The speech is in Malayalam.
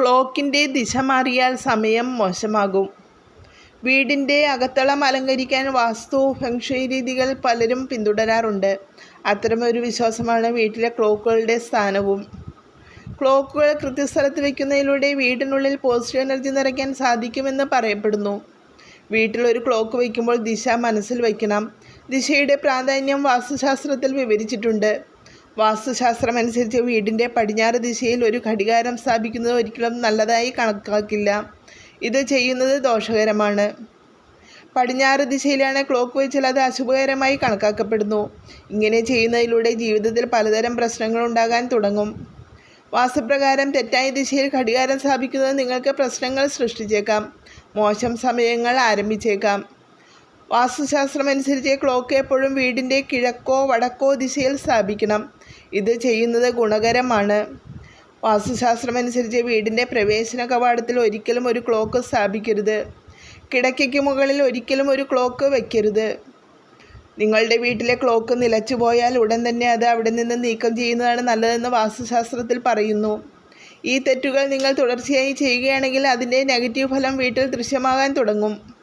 ക്ലോക്കിന്റെ ദിശ മാറിയാൽ സമയം മോശമാകും. വീടിന്റെ അകത്തളം അലങ്കരിക്കാൻ വാസ്തു ഫെങ്ഷി രീതികൾ പലരും പിന്തുടരാറുണ്ട്. അത്തരമൊരു വിശ്വാസമാണ് വീട്ടിലെ ക്ലോക്കുകളുടെ സ്ഥാനവും. ക്ലോക്കുകൾ കൃത്യസ്ഥലത്ത് വയ്ക്കുന്നതിലൂടെ വീടിനുള്ളിൽ പോസിറ്റീവ് എനർജി നിറയ്ക്കാൻ സാധിക്കുമെന്ന് പറയപ്പെടുന്നു. വീട്ടിൽ ഒരു ക്ലോക്ക് വയ്ക്കുമ്പോൾ ദിശ മനസ്സിൽ വയ്ക്കണം. ദിശയുടെ പ്രാധാന്യം വാസ്തുശാസ്ത്രത്തിൽ വിവരിച്ചിട്ടുണ്ട്. വാസ്തുശാസ്ത്രം അനുസരിച്ച് വീടിന്റെ പടിഞ്ഞാറ് ദിശയിൽ ഒരു ഘടികാരം സ്ഥാപിക്കുന്നത് ഒരിക്കലും നല്ലതായി കണക്കാക്കില്ല. ഇത് ചെയ്യുന്നത് ദോഷകരമാണ്. പടിഞ്ഞാറ് ദിശയിലാണ് ക്ലോക്ക് വെച്ചാൽ അത് അശുഭകരമായി കണക്കാക്കപ്പെടുന്നു. ഇങ്ങനെ ചെയ്യുന്നതിലൂടെ ജീവിതത്തിൽ പലതരം പ്രശ്നങ്ങൾ ഉണ്ടാകാൻ തുടങ്ങും. വാസ്തുപ്രകാരം തെറ്റായ ദിശയിൽ ഘടികാരം സ്ഥാപിക്കുന്നത് നിങ്ങൾക്ക് പ്രശ്നങ്ങൾ സൃഷ്ടിച്ചേക്കാം. മോശം സമയങ്ങൾ ആരംഭിച്ചേക്കാം. വാസ്തുശാസ്ത്രമനുസരിച്ച് ക്ലോക്ക് എപ്പോഴും വീടിന്റെ കിഴക്കോ വടക്കോ ദിശയിൽ സ്ഥാപിക്കണം. ഇത് ചെയ്യുന്നത് ഗുണകരമാണ്. വാസ്തുശാസ്ത്രമനുസരിച്ച് വീടിന്റെ പ്രവേശന കവാടത്തിൽ ഒരിക്കലും ഒരു ക്ലോക്ക് സ്ഥാപിക്കരുത്. കിടക്കയ്ക്ക് മുകളിൽ ഒരിക്കലും ഒരു ക്ലോക്ക് വയ്ക്കരുത് നിങ്ങളുടെ വീട്ടിലെ ക്ലോക്ക് നിലച്ചു പോയാൽ ഉടൻ തന്നെ അത് അവിടെ നിന്ന് നീക്കം ചെയ്യുന്നതാണ് നല്ലതെന്ന് വാസ്തുശാസ്ത്രത്തിൽ പറയുന്നു. ഈ തെറ്റുകൾ നിങ്ങൾ തുടർച്ചയായി ചെയ്യുകയാണെങ്കിൽ അതിന്റെ നെഗറ്റീവ് ഫലം വീട്ടിൽ ദൃശ്യമാകാൻ തുടങ്ങും.